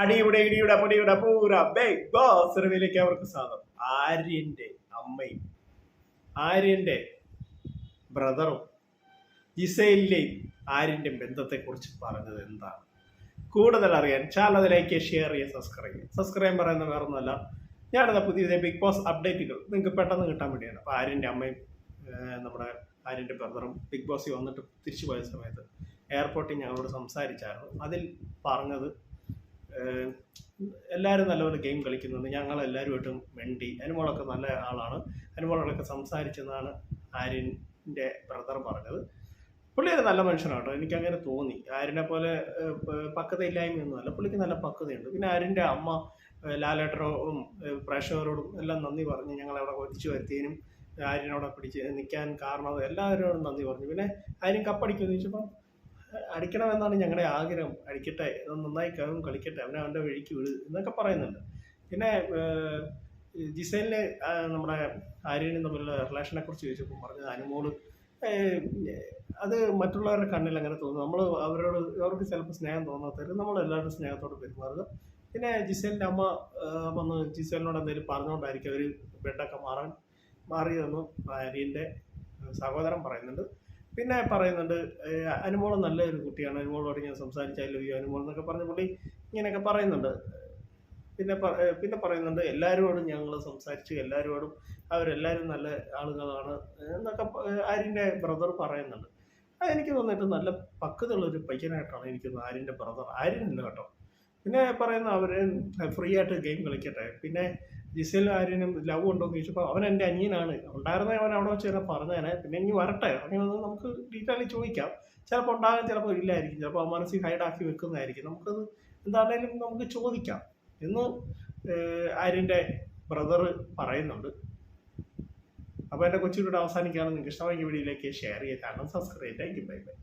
അടിയുടെ ഇടിയുടെ പൊടിയുടെ പൂര ബിഗ് ബോസ് അവർക്ക് സ്വാഗതം. ആര്യന്റെ അമ്മയും ആര്യന്റെ ബ്രദറും ജിസൈലിന്റെയും ആര്യന്റെ ബന്ധത്തെക്കുറിച്ച് പറഞ്ഞത് എന്താണ്? കൂടുതൽ അറിയാൻ ചാനൽ ലൈക്ക് ഷെയർ ചെയ്യുക സബ്സ്ക്രൈബ് ചെയ്യുക സബ്സ്ക്രൈബ് പറയുന്ന വേറൊന്നുമല്ല. ഞാനിതാ പുതിയ ബിഗ് ബോസ് അപ്ഡേറ്റുകൾ നിങ്ങൾക്ക് പെട്ടെന്ന് കിട്ടാൻ വേണ്ടിയാണ്. അപ്പോൾ ആര്യന്റെ അമ്മയും നമ്മുടെ ആര്യന്റെ ബ്രദറും ബിഗ് ബോസിൽ വന്നിട്ട് തിരിച്ചു പോയ സമയത്ത് എയർപോർട്ടിൽ ഞങ്ങളോട് സംസാരിച്ചായിരുന്നു. അതിൽ പറഞ്ഞത് എല്ലാവരും നല്ലപോലെ ഗെയിം കളിക്കുന്നുണ്ട്. ഞങ്ങൾ എല്ലാവരുമായിട്ടും വെണ്ടി അനുമോളൊക്കെ നല്ല ആളാണ്. അനുമോളോടൊക്കെ സംസാരിച്ചെന്നാണ് ആര്യന്റെ ബ്രദർ പറഞ്ഞത്. പുള്ളി ഒരു നല്ല മനുഷ്യനാണ് കേട്ടോ എനിക്ക് അങ്ങനെ തോന്നി. ആര്യനെ പോലെ പക്വതയില്ലായ്മയൊന്നുമല്ല പുള്ളിക്ക് നല്ല പക്വതയുണ്ട്. പിന്നെ ആര്യന്റെ അമ്മ ലാലേട്ടനോടും പ്രേക്ഷകരോടും എല്ലാം നന്ദി പറഞ്ഞ് ഞങ്ങളവിടെ ഒതിച്ചു വരുത്തിയതിനും ആര്യനോടെ പിടിച്ച് നിൽക്കാൻ കാരണം എല്ലാവരോടും നന്ദി പറഞ്ഞു. പിന്നെ ആര്യൻ കപ്പടിക്കുമെന്ന് ചോദിച്ചപ്പോൾ അടിക്കണമെന്നാണ് ഞങ്ങളുടെ ആഗ്രഹം. അടിക്കട്ടെ നന്നായി കഴിവും കളിക്കട്ടെ അവനെ അവന്റെ വഴിക്ക് വിട് എന്നൊക്കെ പറയുന്നുണ്ട്. പിന്നെ ജിസേലിനെ നമ്മുടെ ആര്യനും തമ്മിലുള്ള റിലേഷനെ കുറിച്ച് ചോദിച്ചപ്പോൾ പറഞ്ഞത് അനുമോൾ അത് മറ്റുള്ളവരുടെ കണ്ണിൽ അങ്ങനെ തോന്നും. നമ്മൾ അവരോട് അവർക്ക് ചിലപ്പോൾ സ്നേഹം തോന്നാത്തവരും നമ്മൾ എല്ലാവരും സ്നേഹത്തോട് പെരുമാറുക. പിന്നെ ജിസേലിന്റെ അമ്മ വന്ന് ജിസേലിനോട് എന്തെങ്കിലും പറഞ്ഞുകൊണ്ടായിരിക്കും അവർ ബെഡൊക്കെ മാറാൻ മാറിയതെന്ന് ആര്യന്റെ സഹോദരൻ പറയുന്നുണ്ട്. പിന്നെ പറയുന്നുണ്ട് അനുമോളം നല്ലൊരു കുട്ടിയാണ്. അനുമോളോട് ഞാൻ സംസാരിച്ചാലും ഈ അനുമോൾ എന്നൊക്കെ പറഞ്ഞ പുള്ളി ഇങ്ങനെയൊക്കെ പറയുന്നുണ്ട്. പിന്നെ പിന്നെ പറയുന്നുണ്ട് എല്ലാവരോടും ഞങ്ങൾ സംസാരിച്ചു എല്ലാവരോടും അവരെല്ലാവരും നല്ല ആളുകളാണ് എന്നൊക്കെ ആര്യന്റെ ബ്രദർ പറയുന്നുണ്ട്. എനിക്ക് തോന്നിയിട്ട് നല്ല പക്വതയുള്ളൊരു പയ്യനായിട്ടാണ് എനിക്ക് ആര്യന്റെ ബ്രദർ ആര്യനില്ല കേട്ടോ. പിന്നെ പറയുന്ന അവർ ഫ്രീ ആയിട്ട് ഗെയിം കളിക്കട്ടെ. പിന്നെ ജിസേലും ആര്യനും ലവ് ഉണ്ടോ എന്ന് ചോദിച്ചപ്പോൾ അവൻ എന്റെ അനിയനാണ്. ഉണ്ടായിരുന്ന അവൻ അവിടെ വെച്ച് തന്നെ പറഞ്ഞേനെ പിന്നെ ഇനി വരട്ടെ. അങ്ങനെ നമുക്ക് ഡീറ്റെയിൽ ചോദിക്കാം. ചിലപ്പോൾ ഉണ്ടാകാൻ ചിലപ്പോൾ ഇല്ലായിരിക്കും. ചിലപ്പോൾ മനസ്സിൽ ഹൈഡാക്കി വെക്കുന്നതായിരിക്കും. നമുക്കത് എന്താണേലും നമുക്ക് ചോദിക്കാം എന്ന് ആര്യന്റെ ബ്രദർ പറയുന്നുണ്ട്. അപ്പോൾ എന്റെ കൊച്ചുകൂടെ അവസാനിക്കാനും നിങ്ങൾക്ക് ഇഷ്ടമായി വീഡിയോയിലേക്ക് ഷെയർ ചെയ്യാം subscribe thank you bye bye